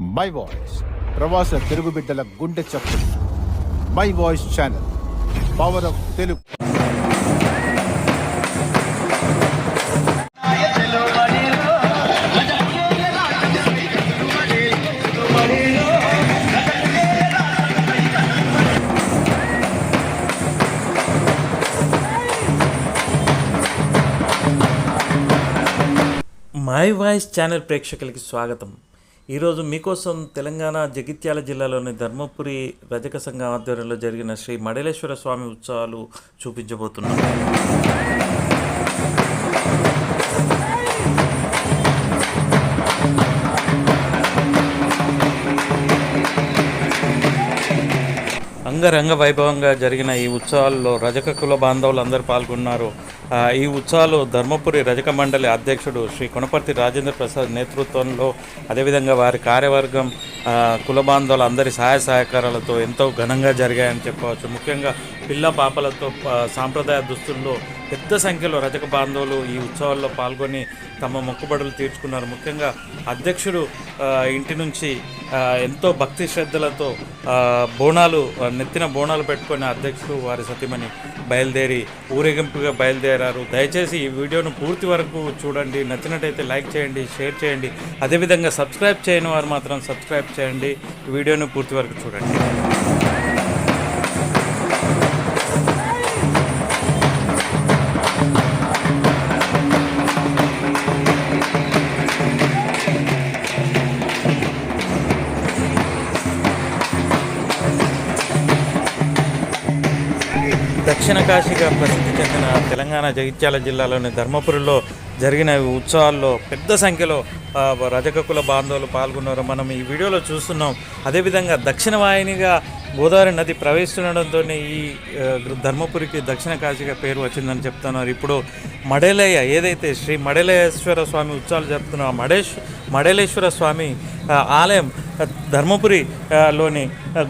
My voice ప్రవాస తెలుగు బిడ్డల గుండె చప్పుడు. My Voice channel power of Telugu My Voice channel ప్రేక్షకులకి స్వాగతం. ఈరోజు మీకోసం తెలంగాణ జగిత్యాల జిల్లాలోని ధర్మపురి రజక సంఘం ఆధ్వర్యంలో జరిగిన శ్రీ మడలేశ్వర స్వామి ఉత్సవాలు చూపించబోతున్నాం. అంగరంగ వైభవంగా జరిగిన ఈ ఉత్సవాల్లో రజక కుల బాంధవులు అందరూ పాల్గొన్నారు. ఈ ఉత్సవాలు ధర్మపురి రజక మండలి అధ్యక్షుడు శ్రీ కొనపర్తి రాజేంద్ర ప్రసాద్ నేతృత్వంలో అదేవిధంగా వారి కార్యవర్గం కుల బాంధవులు అందరి సహాయ సహకారాలతో ఎంతో ఘనంగా జరిగాయని చెప్పవచ్చు. ముఖ్యంగా పిల్ల పాపలతో సాంప్రదాయ దుస్తుల్లో పెద్ద సంఖ్యలో రజక బాంధవులు ఈ ఉత్సవాల్లో పాల్గొని తమ మొక్కుబడులు తీర్చుకున్నారు. ముఖ్యంగా అధ్యక్షుడు ఇంటి నుంచి ఎంతో భక్తి శ్రద్ధలతో బోనాలు నెత్తిన బోనాలు పెట్టుకొని అధ్యక్షుడు వారి సతీమణి బయలుదేరి ఊరేగింపుగా బయలుదేరారు. దయచేసి ఈ వీడియోను పూర్తి వరకు చూడండి. నచ్చినట్టయితే లైక్ చేయండి షేర్ చేయండి. అదేవిధంగా సబ్స్క్రైబ్ చేయని వారు మాత్రం సబ్స్క్రైబ్ చేయండి. వీడియోను పూర్తి వరకు చూడండి. దక్షిణ కాశీగా ప్రసిద్ధి చెందిన తెలంగాణ జగిత్యాల జిల్లాలోని ధర్మపురిలో జరిగిన ఉత్సవాల్లో పెద్ద సంఖ్యలో రజకకుల బాంధవులు పాల్గొన్నారు. మనం ఈ వీడియోలో చూస్తున్నాం అదేవిధంగా దక్షిణ వాహినిగా గోదావరి నది ప్రవేశించడంతో ఈ ధర్మపురికి దక్షిణ కాశీగా పేరు వచ్చిందని చెప్తున్నారు. ఇప్పుడు మడేలయ్య ఏదైతే శ్రీ మడేలేశ్వర స్వామి ఉత్సవాలు జరుపుతున్న మడేష్ మడేశ్ మడేలేశ్వర స్వామి ఆలయం ధర్మపురి లోని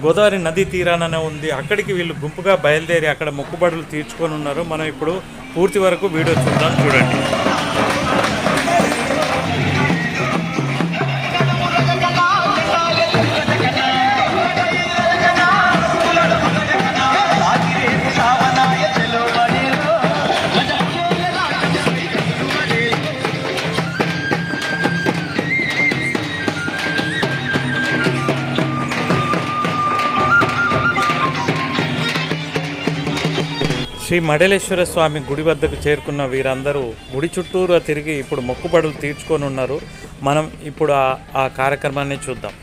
గోదావరి నది తీరాననే ఉంది. అక్కడికి వీళ్ళు గుంపుగా బయలుదేరి అక్కడ మొక్కుబడులు తీర్చుకొని ఉన్నారు. మనం ఇప్పుడు పూర్తి వరకు వీడియో చూద్దాం చూడండి. శ్రీ మడలేశ్వర స్వామి గుడి వద్దకు చేరుకున్న వీరందరూ గుడి చుట్టూరా తిరిగి ఇప్పుడు మొక్కుబడులు తీర్చుకొని ఉన్నారు. మనం ఇప్పుడు ఆ ఆ కార్యక్రమాన్ని చూద్దాం.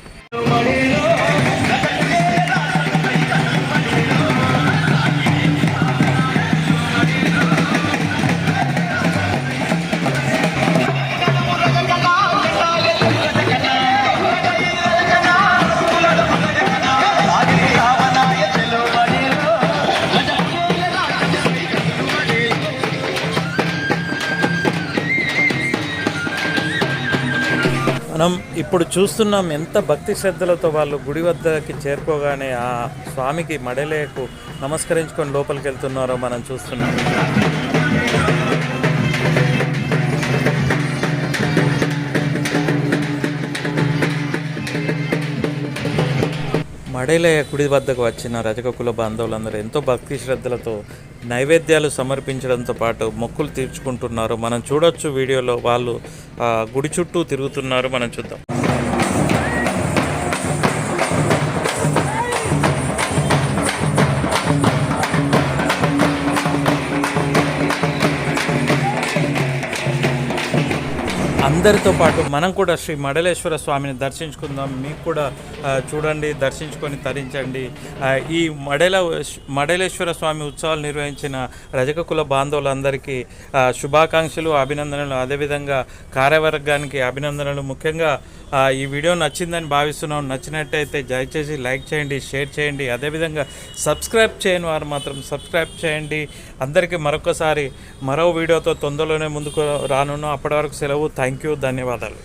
మనం ఇప్పుడు చూస్తున్నాం ఎంత భక్తి శ్రద్ధలతో వాళ్ళు గుడి వద్దకి చేరుకోగానే ఆ స్వామికి మడలేకు నమస్కరించుకొని లోపలికి వెళ్తున్నారో మనం చూస్తున్నాం. మడేలయ గుడి వద్దకు వచ్చిన రజక కుల బాంధవులందరూ ఎంతో భక్తి శ్రద్ధలతో నైవేద్యాలు సమర్పించడంతో పాటు మొక్కులు తీర్చుకుంటున్నారు. మనం చూడొచ్చు వీడియోలో వాళ్ళు ఆ, గుడి చుట్టూ తిరుగుతున్నారు. మనం చూద్దాం. అందరితో పాటు మనం కూడా శ్రీ మడలేశ్వర స్వామిని దర్శించుకుందాం. మీకు కూడా చూడండి దర్శించుకొని తరించండి. ఈ మడల మడలేశ్వర స్వామి ఉత్సవాలు నిర్వహించిన రజక కుల బాంధవులందరికీ శుభాకాంక్షలు అభినందనలు. అదేవిధంగా కార్యవర్గానికి అభినందనలు. ముఖ్యంగా ఈ వీడియో నచ్చిందని భావిస్తున్నాం. నచ్చినట్టయితే దయచేసి లైక్ చేయండి షేర్ చేయండి. అదేవిధంగా సబ్స్క్రైబ్ చేయని వారు మాత్రం సబ్స్క్రైబ్ చేయండి. అందరికీ మరొకసారి మరో వీడియోతో తొందరలోనే ముందుకు రానున్నాం. అప్పటి వరకు సెలవు. థ్యాంక్ యూ ధన్యవాదాలు